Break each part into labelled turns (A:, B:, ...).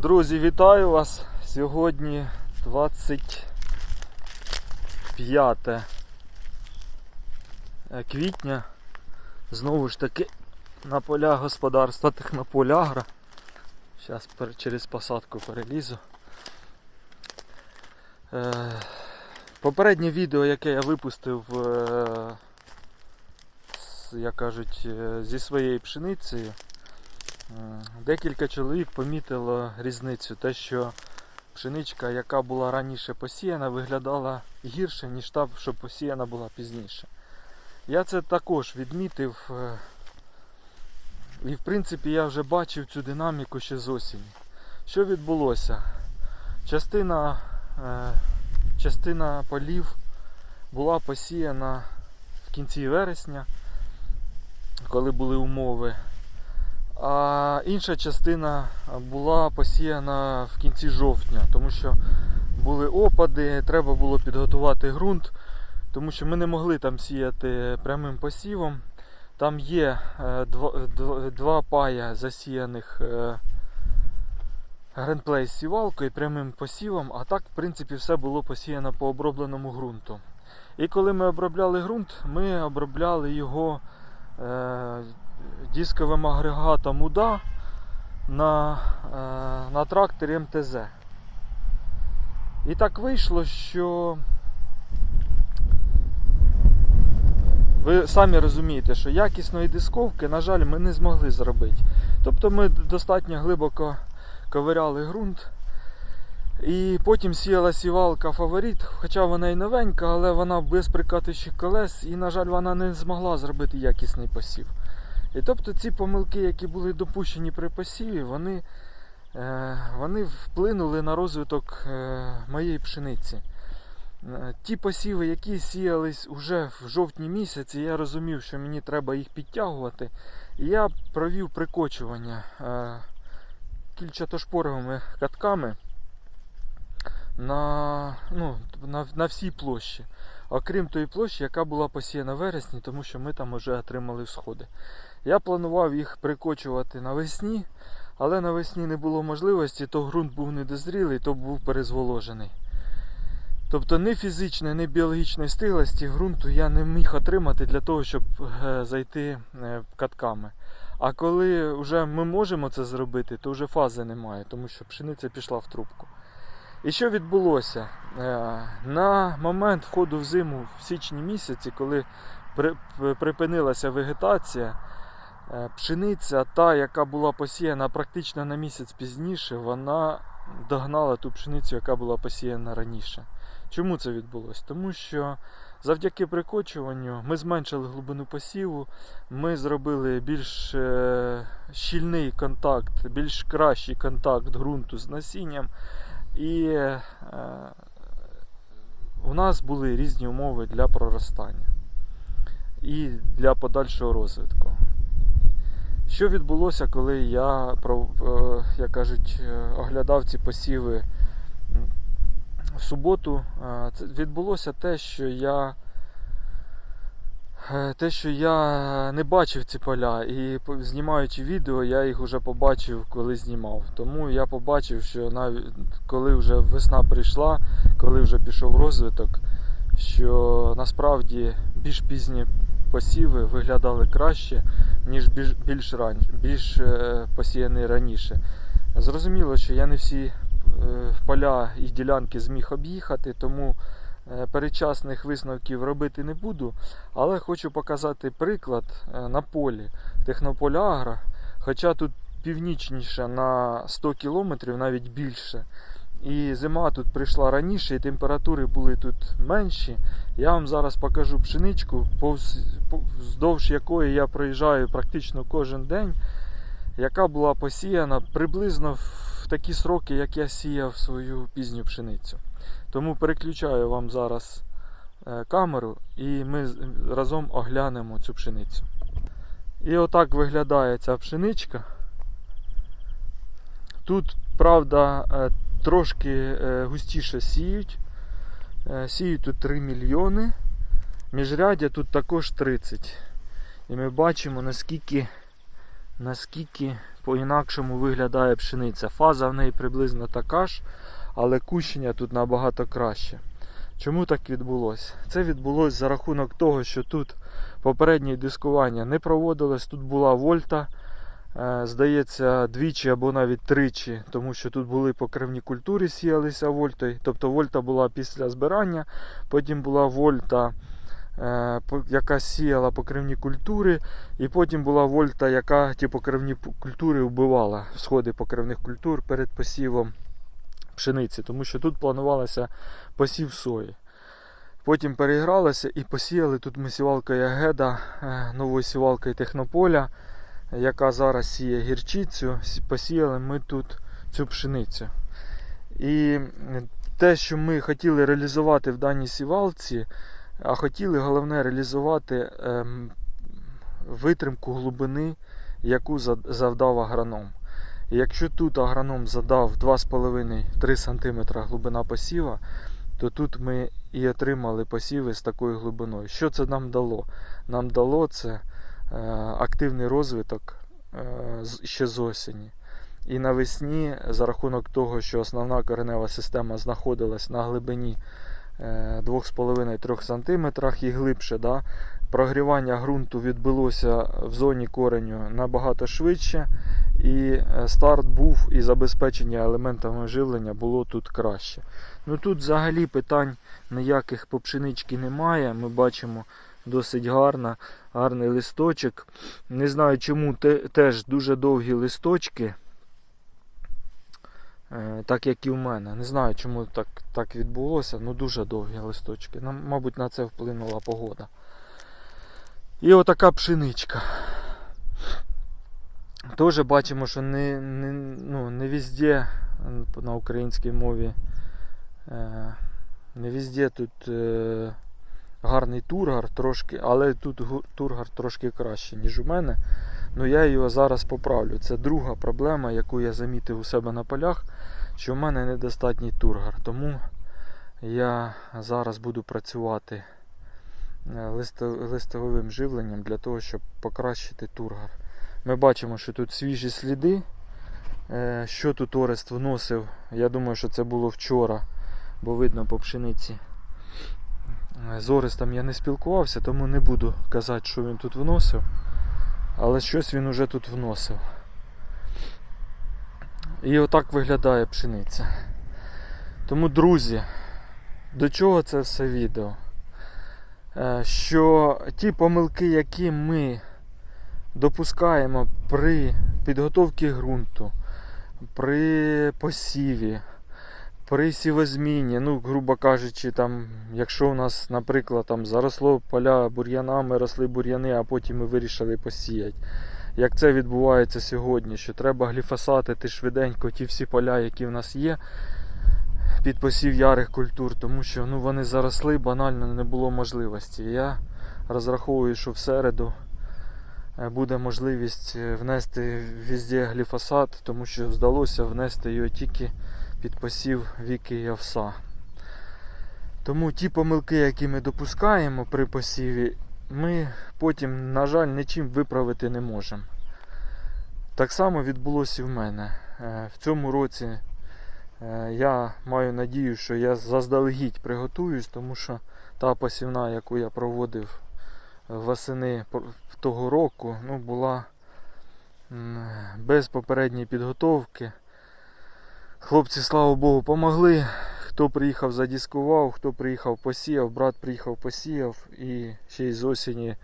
A: Друзі, вітаю вас! Сьогодні 25 квітня. Знову ж таки на полях господарства Технополягра. Зараз через посадку перелізу. Е, Попереднє відео, яке я випустив, е, як кажуть, е, зі своєю пшеницею. М, Декілька чоловік помітило різницю, те, що пшеничка, яка була раніше посіяна, виглядала гірше, ніж та, що посіяна була пізніше. Я це також відмітив. е, І в принципі я вже бачив цю динаміку ще з осені. Що відбулося? Частина, е, частина полів була посіяна в кінці вересня, коли були умови. А інша частина була посіяна в кінці жовтня, тому що були опади, треба було підготувати ґрунт, тому що ми не могли там сіяти прямим посівом. Там є е, два, пая засіяних е, гренплей з сівалкою прямим посівом, а так, в принципі, все було посіяно по обробленому ґрунту. І коли ми обробляли ґрунт, ми обробляли його е, дисковим агрегатом УДА на, е, на тракторі МТЗ. І так вийшло, що ви самі розумієте, що якісної дисковки, на жаль, ми не змогли зробити. Тобто ми достатньо глибоко ковиряли ґрунт. І потім сіяла сівалка фаворит, хоча вона і новенька, але вона без прикатуючих колес, і, на жаль, вона не змогла зробити якісний посів. І тобто ці помилки, які були допущені при посіві, вони, е, вони вплинули на розвиток е, моєї пшениці. Е, Ті посіви, які сіялись уже в жовтні місяці, я розумів, що мені треба їх підтягувати. І я провів прикочування кільчатошпоровими катками на, ну, на, на всій площі. Окрім тої площі, яка була посіяна вересні, тому що ми там вже отримали всходи. Я планував їх прикочувати навесні, але навесні не було можливості, то ґрунт був недозрілий, то був перезволожений. Тобто ні фізичної, ні біологічної стиглості ґрунту я не міг отримати для того, щоб е, зайти е, катками. А коли вже ми можемо це зробити, то вже фази немає, тому що пшениця пішла в трубку. І що відбулося? Е, На момент входу в зиму в січні місяці, коли припинилася вегетація, пшениця, та, яка була посіяна практично на місяць пізніше, вона догнала ту пшеницю, яка була посіяна раніше. Чому це відбулося? Тому що завдяки прикочуванню ми зменшили глибину посіву, ми зробили більш е, щільний контакт, більш кращий контакт ґрунту з насінням. І е, у нас були різні умови для проростання і для подальшого розвитку. Що відбулося, коли я, е, як кажуть, е, оглядав ці посіви в суботу? Е, Це відбулося те, що я те, що я не бачив ці поля, і знімаючи відео, я їх вже побачив, коли знімав. Тому я побачив, що навіть коли вже весна прийшла, коли вже пішов розвиток, що насправді більш пізні посіви виглядали краще, ніж більш, більш, ран... більш е, посіяні раніше. Зрозуміло, що я не всі е, поля і ділянки зміг об'їхати, тому е, передчасних висновків робити не буду. Але хочу показати приклад на полі Технополя Агро, хоча тут північніше на 100 км, навіть більше. І зима тут прийшла раніше, і температури були тут менші. Я вам зараз покажу пшеничку, вздовж якої я проїжджаю практично кожен день, яка була посіяна приблизно в такі сроки, як я сіяв свою пізню пшеницю. Тому переключаю вам зараз е, камеру і ми разом оглянемо цю пшеницю. І отак виглядає ця пшеничка. Тут, правда, е, трошки е, густіше сіють. Е, Сіють тут 3 мільйони. Міжрядя тут також 30. І ми бачимо, наскільки, наскільки по-інакшому виглядає пшениця. Фаза в неї приблизно така ж, але кущення тут набагато краще. Чому так відбулося? Це відбулося за рахунок того, що тут попереднє дискування не проводилось, тут була вольта. Е, Здається, двічі або навіть тричі, тому що тут були покривні культури, сіялися вольтою. Тобто вольта була після збирання, потім була вольта, е, яка сіяла покривні культури, і потім була вольта, яка ті покривні культури вбивала сходи покривних культур перед посівом пшениці, тому що тут планувалося посів сої. Потім переігралося і посіяли тут ми сівалкою Ягеда, е, новою сівалкою Технополя яка зараз сіє гірчицю, посіяли ми тут цю пшеницю. І те, що ми хотіли реалізувати в даній сівалці, а хотіли головне реалізувати ем, витримку глибини, яку завдав агроном. І якщо тут агроном задав 2,5-3 см глибина посіва, то тут ми і отримали посіви з такою глибиною. Що це нам дало? Нам дало це активний розвиток е, ще з осені. І навесні, за рахунок того, що основна коренева система знаходилась на глибині е, 2,5-3 см і глибше, да, прогрівання ґрунту відбулося в зоні кореню набагато швидше, і е, старт був і забезпечення елементами живлення було тут краще. Ну тут взагалі питань ніяких по пшенички немає. Ми бачимо досить гарна, гарний листочок. Не знаю чому те, теж дуже довгі листочки. Е, Так як і в мене. Не знаю, чому так, так відбулося, ну дуже довгі листочки. Мабуть, на це вплинула погода. І отака пшеничка. Теж бачимо, що не, не, ну, не везде на українській мові. Е, не везде тут е, гарний тургар трошки, але тут тургар трошки краще, ніж у мене. Ну я його зараз поправлю. Це друга проблема, яку я замітив у себе на полях, що в мене недостатній тургар. Тому я зараз буду працювати е, листовим живленням для того, щоб покращити тургар. Ми бачимо, що тут свіжі сліди. Е, Що тут Орест вносив? Я думаю, що це було вчора, бо видно по пшениці. Е, З Орестом я не спілкувався, тому не буду казати, що він тут вносив. Але щось він уже тут вносив. І отак виглядає пшениця. Тому, друзі, до чого це все відео? Е, Що ті помилки, які ми допускаємо при підготовці ґрунту, при посіві, при сівозміні, ну, грубо кажучи, там, якщо у нас, наприклад, там заросло поля бур'янами, росли бур'яни, а потім ми вирішили посіяти. Як це відбувається сьогодні, що треба гліфосатити швиденько ті всі поля, які в нас є, під посів ярих культур, тому що ну, вони заросли, банально не було можливості. Я розраховую, що в середу е, буде можливість е, внести везде гліфосат, тому що вдалося внести його тільки під посів віки і овса. Тому ті помилки, які ми допускаємо при посіві, ми потім, на жаль, нічим виправити не можемо. Так само відбулося і в мене. Е, В цьому році е, я маю надію, що я заздалегідь приготуюсь, тому що та посівна, яку я проводив восени того року, ну, була без попередньої підготовки. Хлопці, слава Богу, помогли. Хто приїхав, задіскував, хто приїхав, посіяв, брат приїхав, посіяв і ще з осені е,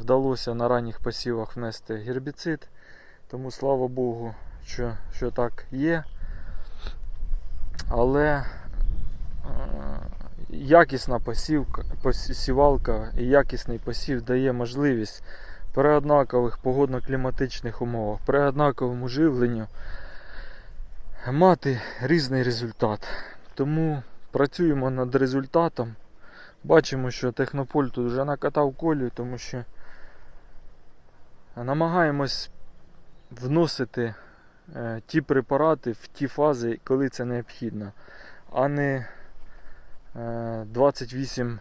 A: вдалося на ранніх посівах внести гербіцид. Тому слава Богу, що, що так є. Але е, якісна посівка, посівалка і якісний посів дає можливість при однакових погодно-кліматичних умовах, при однаковому живленню мати різний результат. Тому працюємо над результатом. Бачимо, що Технополь тут вже накатав колію, тому що намагаємось вносити е, ті препарати в ті фази, коли це необхідно, а не е, 28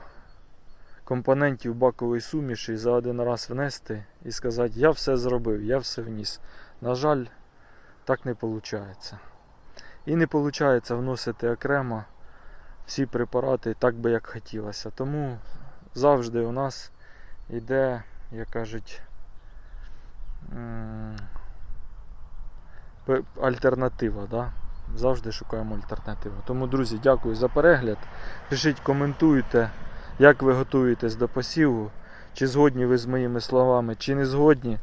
A: компонентів бакової суміші за один раз внести і сказати, я все зробив, я все вніс. На жаль, так не виходить. І не виходить вносити окремо всі препарати так би як хотілося. Тому завжди у нас йде, як кажуть, альтернатива. Да? Завжди шукаємо альтернативу. Тому, друзі, дякую за перегляд. Пишіть, коментуйте, як ви готуєтесь до посіву, чи згодні ви з моїми словами, чи не згодні.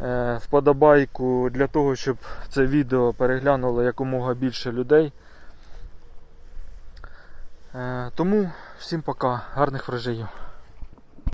A: Е, Вподобайку для того, щоб це відео переглянуло якомога більше людей. Е, Тому всім пока, гарних врожаїв.